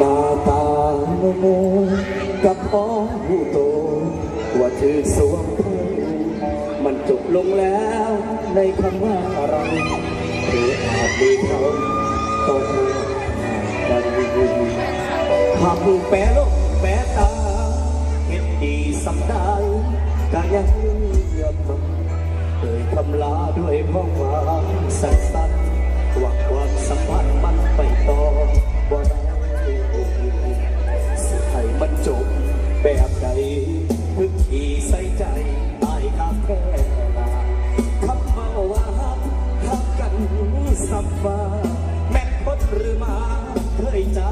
มาตาโมกับพ้องผู้โต ว่าถือสวมเขามันจบลงแล้วในคำว่าเราหรืออาจมีเขาต้องกันหากมึงแปรโลกแปรตาเห็นดีสำได้ก็ยังเยี่ยมมันเอ่ยคำลาด้วยพ้องหวานสั้นๆวังความสัมพันธ์มันไปต่อ จ้า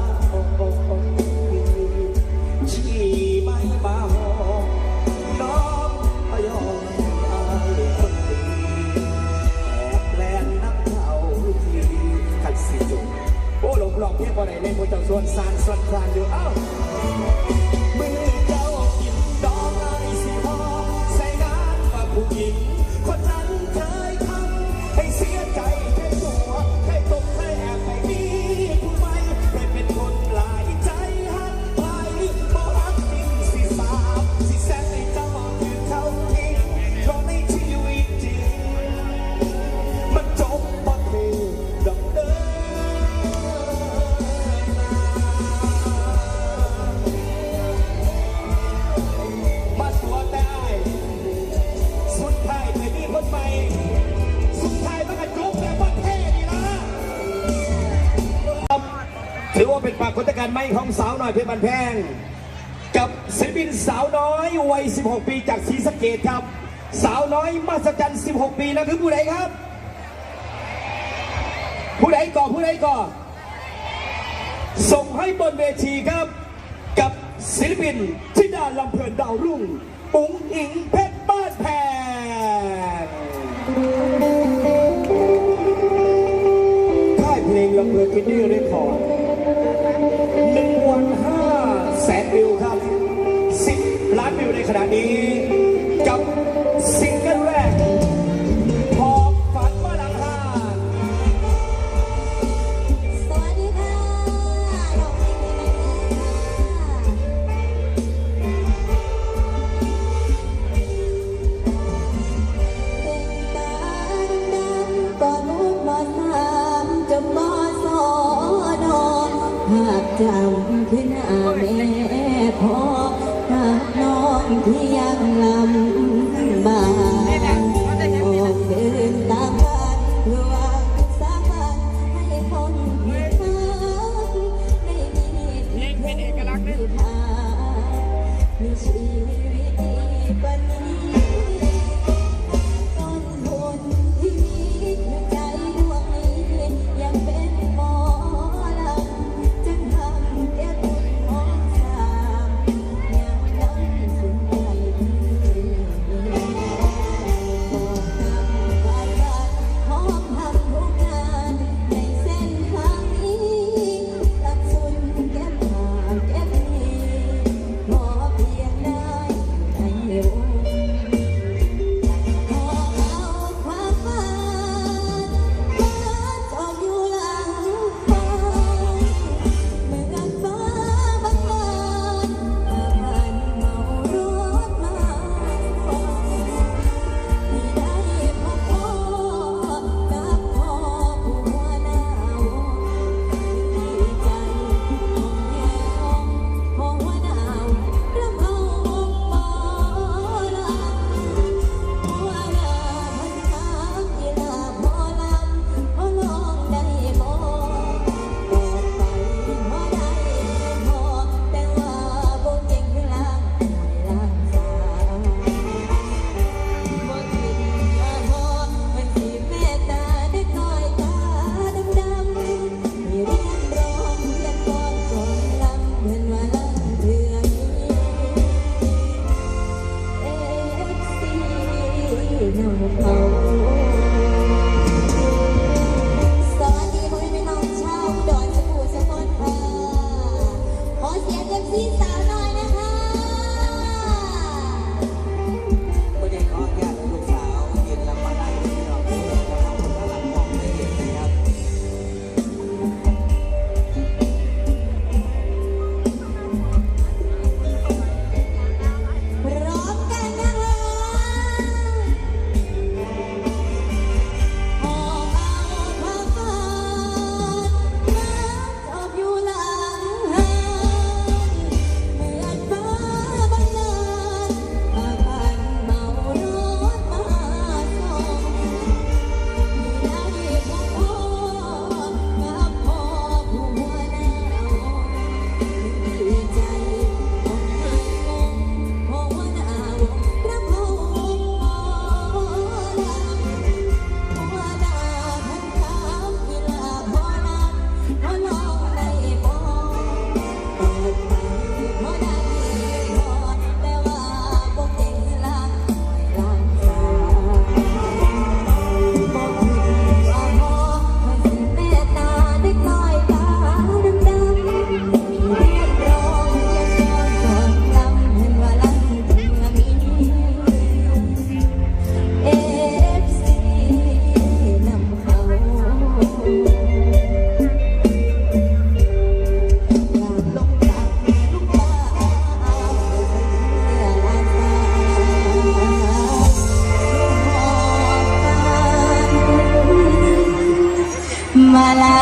ชี้ไม่มาหอมน้องพยอมอายคนดีแอบแลนนักเท่าทีขัดสิจบโอ้หลงหลอกเพียงบ่ได้ในผู้เจ้าส่วนสานส่วนคลานอยู่เอ้า เป็นปรากฏการณ์ใหม่ของสาวน้อยเพชรบันแพง กับศิลปินสาวน้อยวัย 16 ปีจากศรีสะเกดครับ สาวน้อยมาสจัน16 ปีนะคือผู้ใดครับ ผู้ใดก่อผู้ใดก่อส่งให้บนเวทีครับ กับศิลปินธิดาลำเพลินดาวรุ่งอุ๋งอิงเพชรบ้านแพงค่ายเพลงลำเพลินอินดี้เรคคอร์ด นึ่งวันห้าแสนวิวครับ 10 ล้านวิวในขณะนี้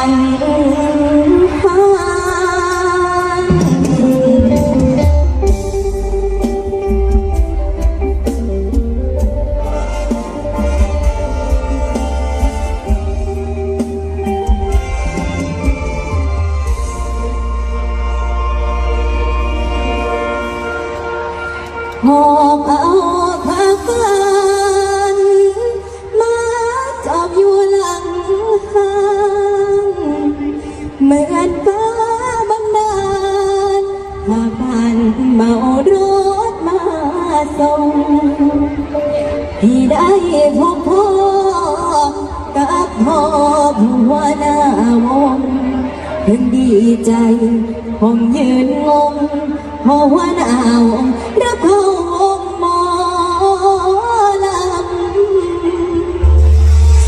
ม ที่ได้พบพ่อกับพ่อผู้วานาวงเพิ่งดีใจผมยืนงงเพราะว่านาวงรับเข้าวงหมอลำ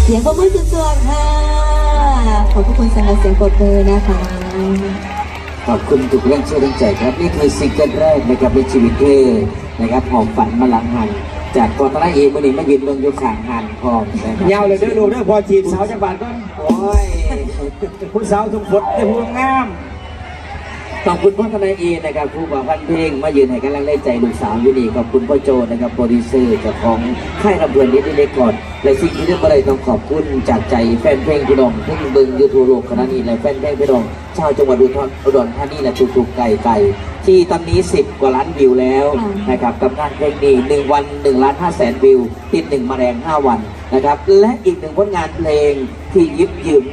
เสียงปรบมือสุดๆค่ะ ขอบคุณสำหรับเสียงปรบมือนะคะขอบคุณทุกเรื่องเชื่อเรื่องใจครับ นี่คือซิงเกิลแรกนะครับในชีวิตเธอนะครับหอบฝันมาลังหัน จากกอนตะไลเองวันนี้มายืนเมืองอยู่ข้างหันพร้อมนะครับยาวเลยเด้อลูกเด้อพอจีบสาวจังหวัดก่อนโอ้ยผู้สาวทุกคนได้ผู้งามขอบคุณพ่อทนายเอนะครับผู้บ่าวพันเพลงมายืนให้กำลังใจลูกสาวอยู่นี่ขอบคุณพ่อโจนะครับโปรดิวเซอร์เจ้าของค่ายลำเพลินนิดเล็กก่อนและสิ่งที่เรื่องอะไรต้องขอบคุณจากใจแฟนเพลงพี่น้องที่เบิ่งยูทูบโลกขณะนี้และแฟนเพลงพี่น้องชาวจังหวัดอุดรอุดรธานีและทุกๆไก่ไก่ ที่ตอนนี้ 10 กว่าล้านวิวแล้วค่ะนะครับกับงานเพลงนี้หนึ่งวัน1ล้าน5แสนวิวติดหนึ่งมาแรง 5 วันนะครับและอีกหนึ่งผลงานเพลงที่ยิบยืม